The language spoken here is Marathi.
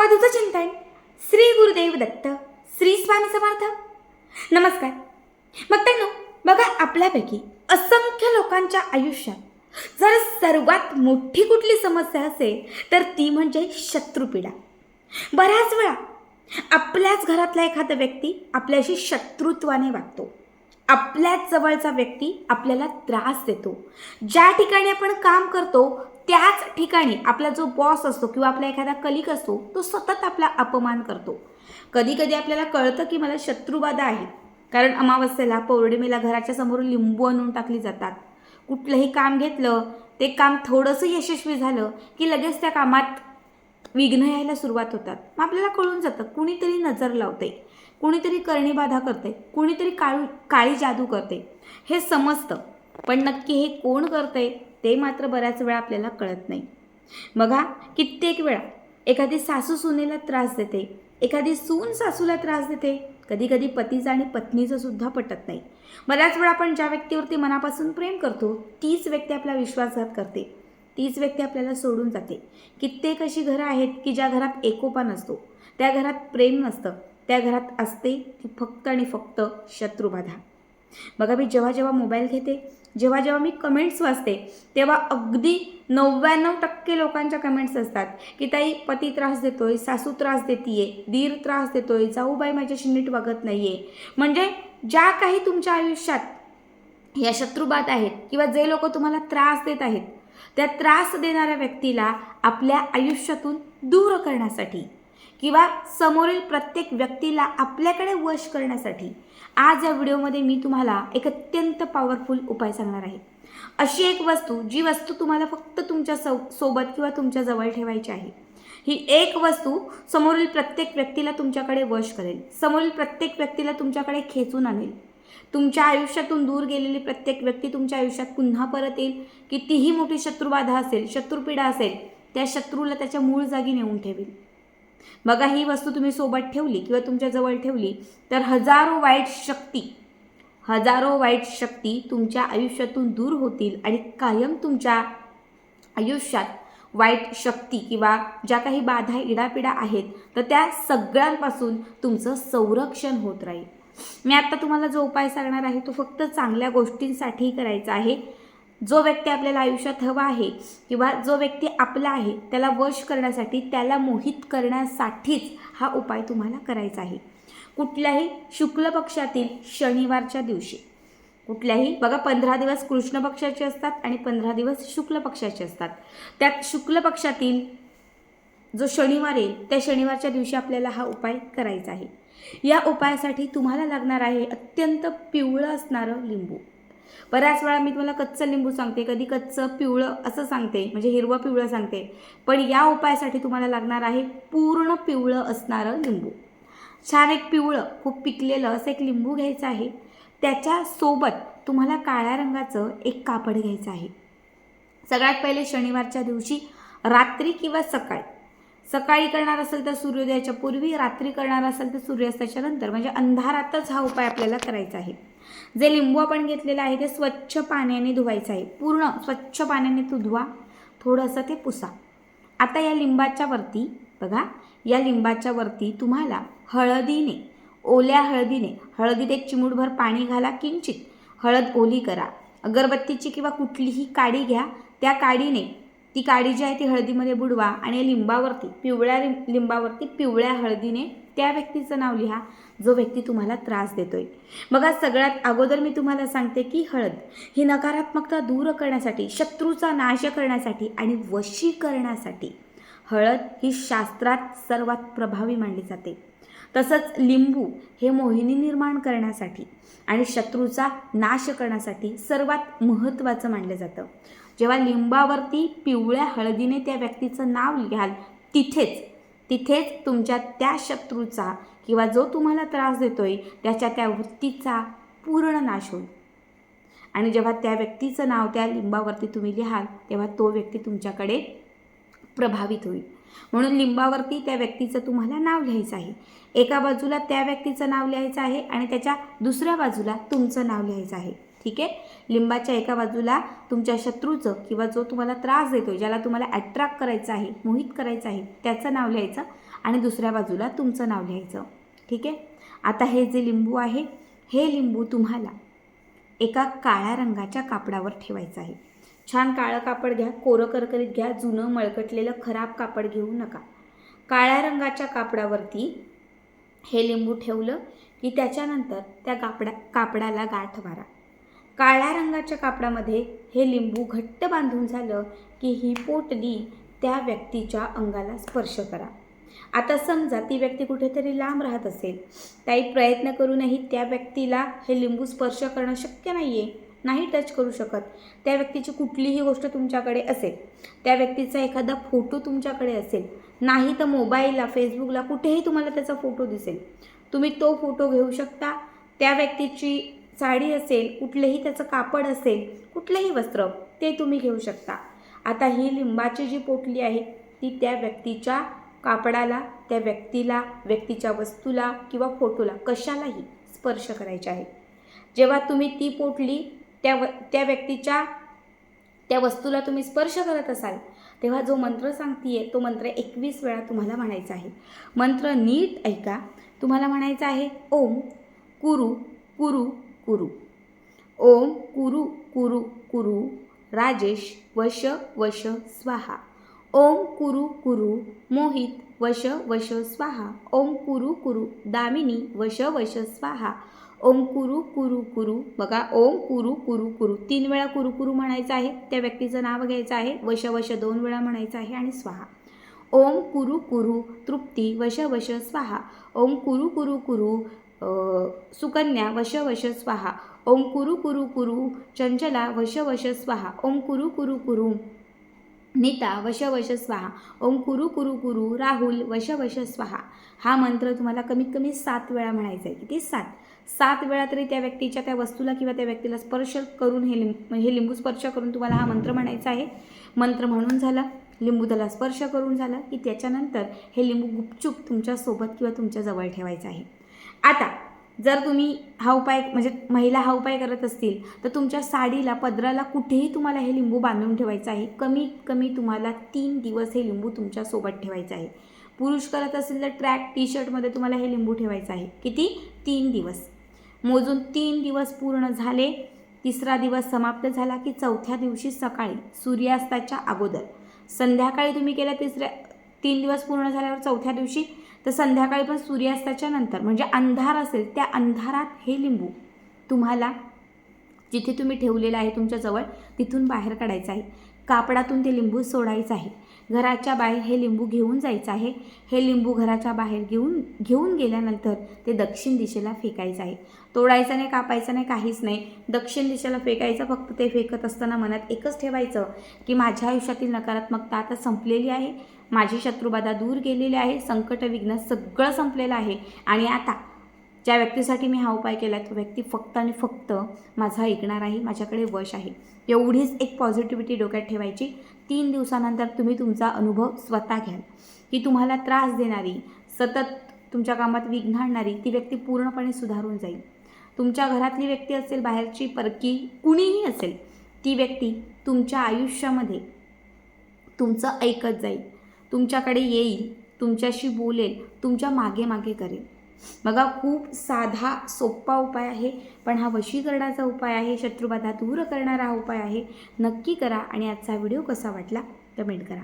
अवधूत चिंतन. श्री गुरुदेव दत्त श्री स्वामी समर्थ. नमस्कार. मग त्यांनो बघा आपल्यापैकी असंख्य लोकांच्या आयुष्यात जर सर्वात मोठी कुठली समस्या असेल तर ती म्हणजे शत्रुपीडा. बऱ्याच वेळा आपल्याच घरातला एखादा व्यक्ती आपल्याशी शत्रुत्वाने वागतो. आपल्याच जवळचा व्यक्ती आपल्याला त्रास देतो. ज्या ठिकाणी आपण काम करतो त्याच ठिकाणी आपला जो बॉस असतो किंवा आपला एखादा कलिक असतो तो सतत आपला अपमान करतो. कधी कधी आपल्याला कळतं की मला शत्रुबाधा आहे. कारण अमावस्येला पौर्णिमेला घराच्या समोर लिंबू आणून टाकली जातात. कुठलंही काम घेतलं ते काम थोडंसं यशस्वी झालं की लगेच त्या कामात विघ्न यायला सुरुवात होतात. मग आपल्याला कळून जातं कुणीतरी नजर लावते कुणीतरी करणी बाधा करते कुणीतरी काळू काळी जादू करते. हे समजतं. पण नक्की हे कोण करते ते मात्र बऱ्याच वेळा आपल्याला कळत नाही. बघा कित्येक वेळा एखादी सासू सुनेला त्रास देते एखादी सून सासूला त्रास देते कधी कधी पतीचं आणि पत्नीचं सुद्धा पटत नाही. बऱ्याच वेळा आपण ज्या व्यक्तीवरती मनापासून प्रेम करतो तीच व्यक्ती आपला विश्वासघात करते. तीच व्यक्ती आपल्याला सोडून जाते. कित्येक अशी घरं आहेत की ज्या घरात एकोपा नसतो त्या घरात प्रेम नसतं त्या घरात असते ती फक्त आणि फक्त शत्रुबाधा. बघा मी जेव्हा जेव्हा मोबाईल घेते जेव्हा जेव्हा मी कमेंट्स वाचते तेव्हा अगदी नव्याण्णव टक्के लोकांच्या कमेंट्स असतात की ताई पती त्रास देतोय सासू त्रास देतीये दीर त्रास देतोय जाऊबाई माझ्याशी नीट वागत नाहीये. म्हणजे ज्या काही तुमच्या आयुष्यात या शत्रुबात आहेत किंवा जे लोक तुम्हाला त्रास देत आहेत त्या त्रास देणाऱ्या व्यक्तीला आपल्या आयुष्यातून दूर करण्यासाठी किंवा समोरील प्रत्येक व्यक्तीला आपल्याकडे वश करण्यासाठी आज या व्हिडिओमध्ये मी तुम्हाला एक अत्यंत पॉवरफुल उपाय सांगणार आहे. अशी एक वस्तू जी वस्तू तुम्हाला फक्त तुमच्या सो सोबत किंवा तुमच्या जवळ ठेवायची आहे ही एक वस्तू समोरील प्रत्येक व्यक्तीला तुमच्याकडे वश करेल. समोरील प्रत्येक व्यक्तीला तुमच्याकडे खेचून आणेल. तुमच्या आयुष्यातून दूर गेलेली प्रत्येक व्यक्ती तुमच्या आयुष्यात पुन्हा परत येईल. कितीही मोठी शत्रुबाधा असेल शत्रुपीडा असेल त्या शत्रूला त्याच्या मूळ जागी नेऊन ठेवेल. बघा ही वस्तू तुम्ही सोबत ठेवली किंवा तुमच्या जवळ ठेवली तर हजारो वाईट शक्ती हजारो वाईट शक्ती तुमच्या आयुष्यातून दूर होतील आणि कायम तुमच्या आयुष्यात वाईट शक्ती किंवा ज्या काही बाधा इडापिडा आहेत तर त्या सगळ्यांपासून तुमचं संरक्षण होत राहील. मी आता तुम्हाला जो उपाय सांगणार आहे तो फक्त चांगल्या गोष्टींसाठी करायचा आहे. जो व्यक्ती आपल्याला आयुष्यात हवा आहे किंवा जो व्यक्ती आपला आहे त्याला वश करण्यासाठी त्याला मोहित करण्यासाठीच हा उपाय तुम्हाला करायचा आहे. कुठल्याही शुक्ल पक्षातील शनिवारच्या दिवशी. कुठल्याही बघा पंधरा दिवस कृष्ण पक्षाचे असतात आणि पंधरा दिवस शुक्ल पक्षाचे असतात. त्यात शुक्ल पक्षातील जो शनिवार येईल त्या शनिवारच्या दिवशी आपल्याला हा उपाय करायचा आहे. या उपायासाठी तुम्हाला लागणार आहे अत्यंत पिवळं असणारं लिंबू. बऱ्याच वेळा मी तुम्हाला कच्चं लिंबू सांगते कधी कच्चं पिवळं असं सांगते म्हणजे हिरवं पिवळं सांगते. पण या उपायासाठी तुम्हाला लागणार आहे पूर्ण पिवळं असणारं लिंबू. छान एक पिवळं खूप पिकलेलं असं एक लिंबू घ्यायचं आहे. त्याच्यासोबत तुम्हाला काळ्या रंगाचं एक कापड घ्यायचं आहे. सगळ्यात पहिले शनिवारच्या दिवशी रात्री किंवा सकाळी. सकाळी करणार असेल तर सूर्योदयाच्या पूर्वी रात्री करणार असेल तर सूर्यास्ताच्या नंतर म्हणजे अंधारातच हा उपाय आपल्याला करायचा आहे. जे लिंबू आपण घेतलेलं आहे ते स्वच्छ पाण्याने धुवायचं आहे. पूर्ण स्वच्छ पाण्याने तू धुवा. थोडंसं ते पुसा. आता या लिंबाच्या वरती बघा या लिंबाच्या वरती तुम्हाला हळदीने ओल्या हळदीने हळदीत एक चिमूटभर पाणी घाला किंचित. हळद ओली करा. अगरबत्तीची किंवा कुठलीही काडी घ्या. त्या काडीने ती काडी जी आहे ती हळदीमध्ये बुडवा आणि या लिंबावरती पिवळ्या लिंबावरती पिवळ्या हळदीने त्या व्यक्तीचं नाव लिहा. जो व्यक्ती तुम्हाला त्रास देतोय. बघा सगळ्यात अगोदर मी तुम्हाला सांगते की हळद ही नकारात्मकता दूर करण्यासाठी शत्रूचा नाश करण्यासाठी आणि वशी करण्यासाठी हळद ही शास्त्रात सर्वात प्रभावी मानली जाते. तसंच लिंबू हे मोहिनी निर्माण करण्यासाठी आणि शत्रूचा नाश करण्यासाठी सर्वात महत्त्वाचं मानलं जातं. जेव्हा लिंबावरती पिवळ्या हळदीने त्या व्यक्तीचं नाव घ्याल तिथेच तिथेच तुमच्या त्या शत्रूचा किंवा जो तुम्हाला त्रास देतोय त्याच्या त्या वृत्तीचा पूर्ण नाश होईल. आणि जेव्हा त्या व्यक्तीचं नाव त्या लिंबावरती तुम्ही लिहाल तेव्हा तो व्यक्ती तुमच्याकडे प्रभावित होईल. म्हणून लिंबावरती त्या व्यक्तीचं तुम्हाला नाव लिहायचं आहे. एका बाजूला त्या व्यक्तीचं नाव लिहायचं आहे आणि त्याच्या दुसऱ्या बाजूला तुमचं नाव लिहायचं आहे. ठीक आहे? लिंबाच्या एका बाजूला तुमच्या शत्रूचं किंवा जो तुम्हाला त्रास देतो ज्याला तुम्हाला अट्रॅक्ट करायचं आहे मोहित करायचं आहे त्याचं नाव लिहायचं आणि दुसऱ्या बाजूला तुमचं नाव लिहायचं. ठीक आहे? आता हे जे लिंबू आहे हे लिंबू तुम्हाला एका काळ्या रंगाच्या कापडावर ठेवायचं आहे. छान काळं कापड घ्या कोरं करकरीत घ्या जुनं मळकटलेलं खराब कापड घेऊ नका. काळ्या रंगाच्या कापडावरती हे लिंबू ठेवलं की त्याच्यानंतर त्या कापडा कापडाला गाठ मारा. काळ्या रंगाच्या कापडामध्ये हे लिंबू घट्ट बांधून झालं की ही पोटली त्या व्यक्तीच्या अंगाला स्पर्श करा. आता समजा ती व्यक्ती कुठेतरी लांब राहत असेल. काही प्रयत्न करूनही त्या व्यक्तीला हे लिंबू स्पर्श करणं शक्य नाही आहे नाही टच करू शकत. त्या व्यक्तीची कुठलीही गोष्ट तुमच्याकडे असेल. त्या व्यक्तीचा एखादा फोटो तुमच्याकडे असेल. नाही तर मोबाईलला फेसबुकला कुठेही तुम्हाला त्याचा फोटो दिसेल. तुम्ही तो फोटो घेऊ शकता. त्या व्यक्तीची साडी असेल कुठलेही त्याचं कापड असेल कुठलंही वस्त्र ते तुम्ही घेऊ शकता. आता ही लिंबाची जी पोटली आहे ती त्या व्यक्तीच्या कापडाला त्या व्यक्तीला व्यक्तीच्या वस्तूला किंवा फोटोला कशालाही स्पर्श करायचे आहे. जेव्हा तुम्ही ती पोटली त्या व त्या व्यक्तीच्या त्या वस्तूला तुम्ही स्पर्श करत असाल तेव्हा जो मंत्र सांगतीये तो मंत्र एकवीस वेळा तुम्हाला म्हणायचा आहे. मंत्र नीट ऐका. तुम्हाला म्हणायचं आहे ओम कुरु कुरु कुरु। ओम कुरु कुरु कुरु। राजेश वश वश स्वाहा। ओम कुरु कुरु। मोहित वश वश स्वाहा। ओम कुरु कुरु। दामिनी वश वश स्वाहा। ओम कुरु कुरु कुरु। बघा ओम कुरु कुरु कुरु. तीन वेळा कुरु कुरु म्हणायचं आहे. त्या व्यक्तीचं नाव घ्यायचं आहे. वश वश दोन वेळा म्हणायचं आहे आणि स्वाहा. ओम कुरु कुरु. तृप्ती वश वश स्वाहा. ओम कुरु कुरु कुरु. सुकन्या वश वश स्वाहा ओम कुरु कुरु कुरु चंचला वश वश स्वाहा ओम कुरु कुरु कुरु नीता वश वश स्वाहा ओम कुरु कुरु कुरु राहुल वश वश स्वाहा. हा मंत्र तुम्हाला कमीत कमी सात वेळा म्हणायचा आहे. किती? सात. सात वेळा तरी त्या व्यक्तीच्या त्या वस्तूला किंवा त्या व्यक्तीला स्पर्श करून हे लिंब हे लिंबू स्पर्श करून तुम्हाला हा मंत्र म्हणायचा आहे. मंत्र म्हणून झाला लिंबू त्याला स्पर्श करून झाला की त्याच्यानंतर हे लिंबू गुपचूप तुमच्यासोबत किंवा तुमच्या जवळ ठेवायचं आहे. आता जर तुम्ही हा उपाय म्हणजे महिला हा उपाय करत असतील तर तुमच्या साडीला पदराला कुठेही तुम्हाला हे लिंबू बांधून ठेवायचं आहे. कमीत कमी तुम्हाला तीन दिवस हे लिंबू तुमच्यासोबत ठेवायचं आहे. पुरुष करत असेल तर ट्रॅक टी शर्टमध्ये तुम्हाला हे लिंबू ठेवायचं आहे. किती? तीन दिवस. मोजून तीन दिवस पूर्ण झाले तिसरा दिवस समाप्त झाला की चौथ्या दिवशी सकाळी सूर्यास्ताच्या अगोदर. संध्याकाळी तुम्ही केल्या तिसऱ्या तीन दिवस पूर्ण झाल्यावर चौथ्या दिवशी तर संध्याकाळी पण सूर्यास्ताच्या नंतर म्हणजे अंधार असेल त्या अंधारात हे लिंबू तुम्हाला जिथे तुम्ही ठेवलेलं आहे तुमच्याजवळ तिथून बाहेर काढायचं आहे. कापडातून ते लिंबू सोडायचं आहे. घराच्या बाहेर हे लिंबू घेऊन जायचं आहे. हे लिंबू घराच्या बाहेर घेऊन घेऊन गेल्यानंतर ते दक्षिण दिशेला फेकायचं आहे. तोडायचं नाही कापायचं नाही काहीच नाही. दक्षिण दिशेला फेकायचं फक्त ते फेकत असताना मनात एकच ठेवायचं की माझ्या आयुष्यातील नकारात्मकता आता संपलेली आहे. माझी शत्रुबाधा दूर गेलेली आहे. संकट विघ्न सगळं संपलेलं आहे. आणि आता ज्या व्यक्तीसाठी मी हा उपाय केला तो व्यक्ती फक्त आणि फक्त माझा ऐकणार आहे माझ्याकडे वश आहे. एवढीच एक पॉझिटिव्हिटी डोक्यात ठेवायची. तीन दिवसानंतर तुम्ही तुमचा अनुभव स्वतः घ्याल. की तुम्हाला त्रास देणारी सतत तुमच्या कामात विघ्न आणणारी ती व्यक्ती पूर्णपणे सुधारून जाईल. तुमच्या घरातली व्यक्ती असेल बाहेरची परकी कुणीही असेल ती व्यक्ती तुमच्या आयुष्यामध्ये तुमचं ऐकत जाईल. तुमच्याकडे येईल तुमच्याशी बोलेल तुमच्या मागे मागे करेल. बघा खूप साधा सोपा उपाय आहे पण हा वशीकरणाचा उपाय आहे शत्रुबाधा दूर करणारा हा उपाय आहे. नक्की करा आणि आजचा व्हिडिओ कसा वाटला कमेंट करा.